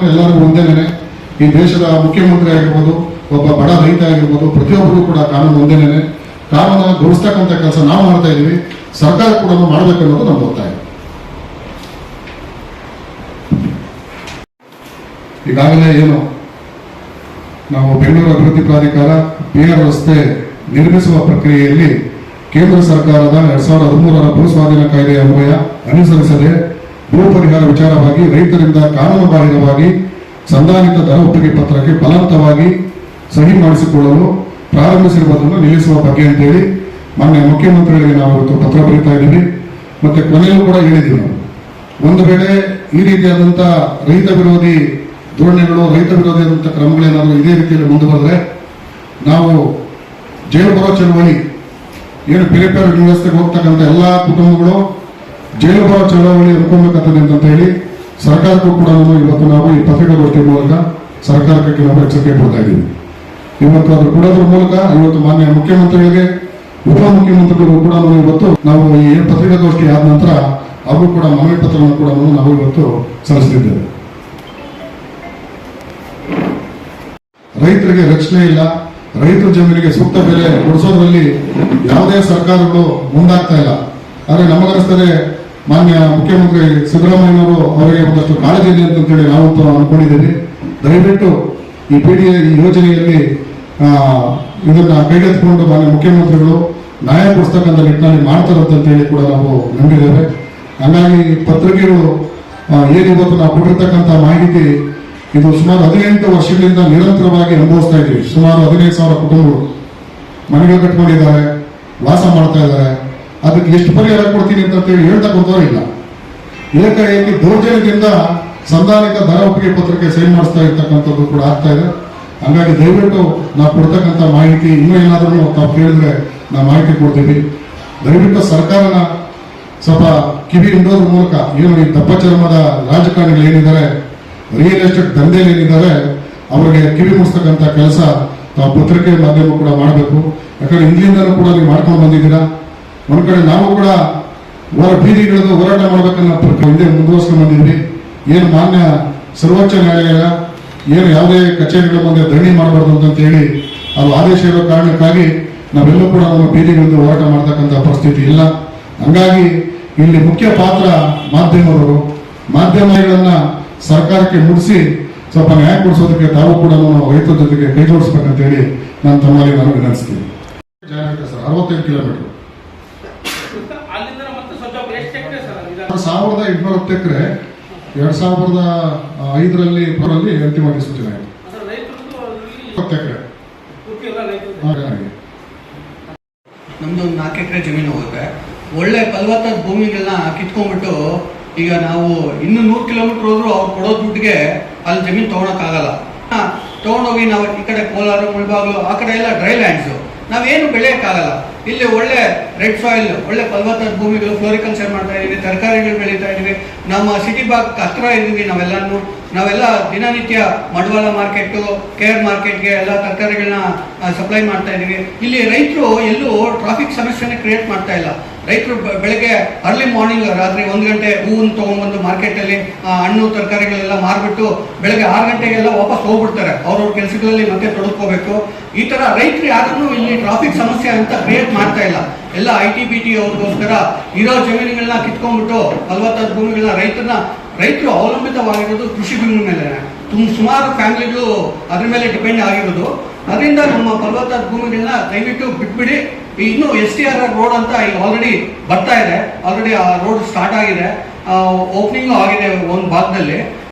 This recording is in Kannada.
ಮಕ್ಕಳು ಎಲ್ಲರೂ ಒಂದೇನೆ ಈ ದೇಶದ ಮುಖ್ಯಮಂತ್ರಿ ಆಗಿರ್ಬೋದು, ಒಬ್ಬ ಬಡ ರೈತ ಆಗಿರ್ಬೋದು, ಪ್ರತಿಯೊಬ್ಬರು ಕೂಡ ಕಾನೂನು ಒಂದೇನೆ ಕಾನೂನನ್ನು ಗೌರವಿಸ್ತಕ್ಕಂಥ ಕೆಲಸ ನಾವು ಮಾಡ್ತಾ ಇದೀವಿ ಸರ್ಕಾರ ಕೂಡ ಮಾಡಬೇಕು ಅನ್ನೋದು ನಮ್ಮ ಒತ್ತಾಯ. ಈಗಾಗಲೇ ಏನು, ನಾವು ಬೆಂಗಳೂರು ಅಭಿವೃದ್ಧಿ ಪ್ರಾಧಿಕಾರ, ಬಿಆರ್ ರಸ್ತೆ ನಿರ್ಮಿಸುವ ಪ್ರಕ್ರಿಯೆಯಲ್ಲಿ ಕೇಂದ್ರ ಸರ್ಕಾರದ ಎರಡ್ ಸಾವಿರದ ಹದಿಮೂರರ ಭೂ ಸ್ವಾಧೀನ ಕಾಯ್ದೆ ಅನ್ವಯ ಅನುಸರಿಸದೆ ಭೂ ಪರಿಹಾರ ವಿಚಾರವಾಗಿ, ರೈತರಿಂದ ಕಾನೂನು ಬಾಹಿರವಾಗಿ ಸಂಧಾನಿತ ದರ ಒಪ್ಪಿಗೆ ಪತ್ರಕ್ಕೆ ಬಲವಂತವಾಗಿ ಸಹಿ ಮಾಡಿಸಿಕೊಳ್ಳಲು ಪ್ರಾರಂಭಿಸಿರುವುದನ್ನು ನಿಲ್ಲಿಸುವ ಬಗ್ಗೆ ಅಂತೇಳಿ ಮಾನ್ಯ ಮುಖ್ಯಮಂತ್ರಿಗಳಿಗೆ ನಾವು ಇವತ್ತು ಪತ್ರ ಬರೀತಾ ಇದ್ದೀವಿ. ಮತ್ತೆ ಕೊನೆಯಲ್ಲೂ ಕೂಡ ಹೇಳಿದ್ದೀವಿ ನಾವು. ಒಂದು ವೇಳೆ ಈ ರೀತಿಯಾದಂಥ ರೈತ ವಿರೋಧಿ ಧೋರಣೆಗಳು, ರೈತ ವಿರೋಧಿ ವಿರೋಧಿಯಾದಂಥ ಕ್ರಮಗಳೇನಾದರೂ ಇದೇ ರೀತಿಯಲ್ಲಿ ಮುಂದುವರೆದ್ರೆ ನಾವು ಜೈಲು ಬರೋ ಚಳವಳಿ, ಏನು ಪೆರಿಪೇರ್ ವ್ಯವಸ್ಥೆಗೆ ಹೋಗ್ತಕ್ಕಂಥ ಎಲ್ಲ ಕುಟುಂಬಗಳು ಜೈಲು ಬರೋ ಚಳವಳಿ ಅಂತ ಹೇಳಿ ಸರ್ಕಾರಕ್ಕೂ ಕೂಡ ನಾನು ಇವತ್ತು ನಾವು ಈ ಪತ್ರಿಕಾಗೋಷ್ಠಿ ಮೂಲಕ ಸರ್ಕಾರಕ್ಕೆ ನಾವು ಎಚ್ಚರಿಕೆ ಇವತ್ತು ಅದು ಕೊಡೋದ್ರ ಮೂಲಕ ಇವತ್ತು ಮಾನ್ಯ ಮುಖ್ಯಮಂತ್ರಿಗಳಿಗೆ ಉಪಮುಖ್ಯಮಂತ್ರಿಗಳು ಕೂಡ ನಾವು ಇವತ್ತು ನಾವು ಈ ಪತ್ರಿಕಾಗೋಷ್ಠಿ ಆದ ನಂತರ ಅವರು ಕೂಡ ಮನವಿ ಪತ್ರವನ್ನು ಕೂಡ ನಾವು ಇವತ್ತು ಸಲ್ಲಿಸ್ತಿದ್ದೇವೆ. ರೈತರಿಗೆ ರಕ್ಷಣೆ ಇಲ್ಲ, ರೈತರ ಜಮೀನಿಗೆ ಸೂಕ್ತ ಬೆಲೆ ಕೊಡಿಸೋದ್ರಲ್ಲಿ ಯಾವುದೇ ಸರ್ಕಾರಗಳು ಮುಂದಾಗ್ತಾ ಇಲ್ಲ. ಆದರೆ ನಮಗನಿಸ್ತದೆ ಮಾನ್ಯ ಮುಖ್ಯಮಂತ್ರಿ ಸಿದ್ದರಾಮಯ್ಯನವರು ಅವರಿಗೆ ಒಂದಷ್ಟು ಕಾಳಜಿ ಇದೆ ಅಂತೇಳಿ ನಾವು ಅನ್ಕೊಂಡಿದ್ದೀವಿ. ದಯವಿಟ್ಟು ಈ ಪಿ ಡಿ ಈ ಯೋಜನೆಯಲ್ಲಿ ಇದನ್ನು ಕೈಗೆತ್ತಿಕೊಂಡು ಮಾನ್ಯ ಮುಖ್ಯಮಂತ್ರಿಗಳು ನ್ಯಾಯ ಕೊಡಿಸ್ತಕ್ಕಂಥ ನಿಟ್ಟಿನಲ್ಲಿ ಮಾಡ್ತಾರಂತ ಹೇಳಿ ಕೂಡ ನಾವು ನಂಬಿದ್ದೇವೆ. ಹಾಗಾಗಿ ಪತ್ರಿಕೆಗಳು ಏನಿವತ್ತು ನಾವು ಕೊಟ್ಟಿರ್ತಕ್ಕಂಥ ಮಾಹಿತಿ ಇದು ಸುಮಾರು ಹದಿನೆಂಟು ವರ್ಷಗಳಿಂದ ನಿರಂತರವಾಗಿ ಅನುಭವಿಸ್ತಾ ಇದ್ದೀವಿ. ಸುಮಾರು ಹದಿನೈದು ಸಾವಿರ ಕುಟುಂಬಗಳು ಮನೆಗಳು ಕಟ್ಕೊಂಡಿದ್ದಾರೆ, ವಾಸ ಮಾಡ್ತಾ ಇದ್ದಾರೆ. ಅದಕ್ಕೆ ಎಷ್ಟು ಪರಿಹಾರ ಕೊಡ್ತೀನಿ ಅಂತ ಹೇಳಿ ಹೇಳ್ತಾ ಕೊಡ್ತಾರೋ ಇಲ್ಲ. ಏಕಾಏಕಿ ದೌರ್ಜನ್ಯದಿಂದ ಸಂಧಾನಿಕ ದರ ಒಪ್ಪಿಗೆ ಪತ್ರಕ್ಕೆ ಸೈನ್ ಮಾಡಿಸ್ತಾ ಇರ್ತಕ್ಕಂಥದ್ದು ಕೂಡ ಆಗ್ತಾ ಇದೆ. ಹಂಗಾಗಿ ದಯವಿಟ್ಟು ನಾವು ಕೊಡ್ತಕ್ಕಂಥ ಮಾಹಿತಿ ಇನ್ನೂ ಏನಾದರೂ ತಾವು ಕೇಳಿದ್ರೆ ನಾವು ಮಾಹಿತಿ ಕೊಡ್ತೀವಿ. ದಯವಿಟ್ಟು ಸರ್ಕಾರನ ಸ್ವಲ್ಪ ಕಿವಿ ಹಿಂಡೋದ್ರ ಮೂಲಕ ಏನು ಈ ದಪ್ಪ ಚರ್ಮದ ರಾಜಕಾರಣಿಗಳು ಏನಿದ್ದಾರೆ ರಿಯಲ್ ಎಸ್ಟೇಟ್ ದಂಧೆಯಲ್ಲಿ ಏನಿದ್ದಾರೆ, ಅವರಿಗೆ ಕಿವಿ ಮುಡಿಸ್ತಕ್ಕಂಥ ಕೆಲಸ ತಾವು ಪತ್ರಿಕೆ ಮಾಧ್ಯಮ ಕೂಡ ಮಾಡಬೇಕು. ಯಾಕಂದ್ರೆ ಹಿಂದಿನಿಂದಲೂ ಕೂಡ ನೀವು ಮಾಡ್ಕೊಂಡು ಬಂದಿದ್ದೀರಾ. ಒಂದ್ ಕಡೆ ನಾವು ಕೂಡ ಹೊರ ಬೀದಿಗಳನ್ನು ಹೋರಾಟ ಮಾಡಬೇಕನ್ನ ಹಿಂದೆ ಮುಂದುವರ್ಸ್ಕೊಂಡು ಬಂದಿದ್ವಿ ಏನು ಮಾನ್ಯ ಸರ್ವೋಚ್ಚ ನ್ಯಾಯಾಲಯ ಏನು ಯಾವುದೇ ಕಚೇರಿಗಳ ಮುಂದೆ ಧರಣಿ ಮಾಡಬಾರ್ದು ಅಂತ ಹೇಳಿ ಅದು ಆದೇಶ ಇರೋ ಕಾರಣಕ್ಕಾಗಿ ನಾವೆಲ್ಲೂ ಕೂಡ ನಮ್ಮ ಬೀದಿಗಳಿಂದ ಹೋರಾಟ ಮಾಡ್ತಕ್ಕಂಥ ಪರಿಸ್ಥಿತಿ ಇಲ್ಲ. ಹಂಗಾಗಿ ಇಲ್ಲಿ ಮುಖ್ಯ ಪಾತ್ರ ಮಾಧ್ಯಮದವರು ಮಾಧ್ಯಮಗಳನ್ನ ಸರ್ಕಾರಕ್ಕೆ ಮುಡಿಸಿ ಸ್ವಲ್ಪ ನ್ಯಾಯ ಕೊಡಿಸೋದಕ್ಕೆ ತಾವು ಕೂಡ ರೈತರ ಜೊತೆಗೆ ಕೈ ಜೋಡಿಸ್ಬೇಕಂತ ಹೇಳಿ ನಾನು ತಮ್ಮಲ್ಲಿ ನಾನು ವಿನಂತಿಸ್ತೀನಿ. ಅರವತ್ತೈದು ಕಿಲೋಮೀಟರ್ ಅಲ್ಲಿಂದ ಮತ್ತೆ ಸ್ವಲ್ಪ ಎಷ್ಟು ಎಕರೆ ಸರ್ ಇದು? ಸಾವಿರದ ಎಂಟುನೂರ ಹತ್ತು ಎಕರೆ ಎರಡ್ ಸಾವಿರದ ಐದರಲ್ಲಿ ಬರಲ್ಲಿ ಅಂತಿಮವಾಗಿ ಸೂಚನೆ ಆಯಿತು ಎಕರೆ. ನಮ್ದು ಒಂದು ನಾಲ್ಕು ಎಕರೆ ಜಮೀನು ಹೋಗುತ್ತೆ. ಒಳ್ಳೆ ಫಲವತ್ತಾದ ಭೂಮಿಗಳನ್ನ ಕಿತ್ಕೊಂಡ್ಬಿಟ್ಟು ಈಗ ನಾವು ಇನ್ನು ನೂರು ಕಿಲೋಮೀಟರ್ ಹೋದ್ರು ಅವ್ರು ಕೊಡೋ ದುಡ್ಡಿಗೆ ಅಲ್ಲಿ ಜಮೀನು ತೊಗೊಳಕ್ಕಾಗಲ್ಲ. ಹಾ, ತಗೊಂಡೋಗಿ ನಾವು ಈ ಕಡೆ ಕೋಲಾರ ಮುಳಬಾಗ್ಲು ಆ ಕಡೆ ಎಲ್ಲ ಡ್ರೈ ಲ್ಯಾಂಡ್ಸು ನಾವೇನು ಬೆಳೆಯೋಕ್ಕಾಗಲ್ಲ. ಇಲ್ಲಿ ಒಳ್ಳೆ ರೆಡ್ ಸಾಯಿಲ್, ಒಳ್ಳೆ ಫಲವತ್ತಾದ ಭೂಮಿಗಳು ಫ್ಲೋರಿಕಲ್ಚರ್ ಮಾಡ್ತಾ ಇದೀವಿ ತರಕಾರಿಗಳು ಬೆಳೀತಾ ಇದೀವಿ ನಮ್ಮ ಸಿಟಿ ಬಾಗ್ ಹತ್ರ ಇದೀವಿ ನಾವೆಲ್ಲಾನು. ನಾವೆಲ್ಲ ದಿನನಿತ್ಯ ಮಡವಾಳ ಮಾರ್ಕೆಟು ಕೇರ್ ಮಾರ್ಕೆಟ್ಗೆ ಎಲ್ಲ ತರಕಾರಿಗಳನ್ನ ಸಪ್ಲೈ ಮಾಡ್ತಾ ಇದೀವಿ ಇಲ್ಲಿ ರೈತರು ಎಲ್ಲೂ ಟ್ರಾಫಿಕ್ ಸಮಸ್ಯೆನ ಕ್ರಿಯೇಟ್ ಮಾಡ್ತಾ ಇಲ್ಲ. ರೈತರು ಬೆಳಗ್ಗೆ ಅರ್ಲಿ ಮಾರ್ನಿಂಗ್ ರಾತ್ರಿ ಒಂದು ಗಂಟೆ ಹೂವನ್ನು ತೊಗೊಂಡ್ಬಂದು ಮಾರ್ಕೆಟಲ್ಲಿ ಹಣ್ಣು, ತರಕಾರಿಗಳೆಲ್ಲ ಮಾರಿಬಿಟ್ಟು ಬೆಳಗ್ಗೆ ಆರು ಗಂಟೆಗೆಲ್ಲ ವಾಪಸ್ ಹೋಗ್ಬಿಡ್ತಾರೆ. ಅವ್ರವ್ರ ಕೆಲಸಗಳಲ್ಲಿ ಮತ್ತೆ ತೊಡಕೋಬೇಕು ಈ ತರ ರೈತರು ಯಾರನ್ನು ಇಲ್ಲಿ ಟ್ರಾಫಿಕ್ ಸಮಸ್ಯೆ ಅಂತ ಕ್ರಿಯೇಟ್ ಮಾಡ್ತಾ ಇಲ್ಲ. ಎಲ್ಲ ಐ ಟಿ ಬಿ ಟಿ ಅವ್ರಿಗೋಸ್ಕರ ಇರೋ ಜಮೀನುಗಳನ್ನ ಕಿತ್ಕೊಂಡ್ಬಿಟ್ಟು ಫಲವತ್ತಾದ ಭೂಮಿಗಳನ್ನ ರೈತರನ್ನ, ರೈತರು ಅವಲಂಬಿತವಾಗಿರೋದು ಕೃಷಿ ಭೂಮಿ ಮೇಲೆ ತುಂಬ ಸುಮಾರು ಫ್ಯಾಮಿಲಿಗಳು ಅದ್ರ ಮೇಲೆ ಡಿಪೆಂಡ್ ಆಗಿರೋದು. ಅದರಿಂದ ನಮ್ಮ ಫಲವತ್ತಾದ ಭೂಮಿಗಳನ್ನ ದಯವಿಟ್ಟು ಬಿಟ್ಬಿಡಿ. ಇನ್ನು ಎಸ್ ಟಿ ಆರ್ ರೋಡ್ ಅಂತ ಈಗ ಆಲ್ರೆಡಿ ಬರ್ತಾ ಇದೆ. ಆಲ್ರೆಡಿ ಆ ರೋಡ್ ಸ್ಟಾರ್ಟ್ ಆಗಿದೆ. ಓಪನಿಂಗ್ ಆಗಿದೆ ಒಂದು ಭಾಗದಲ್ಲಿ.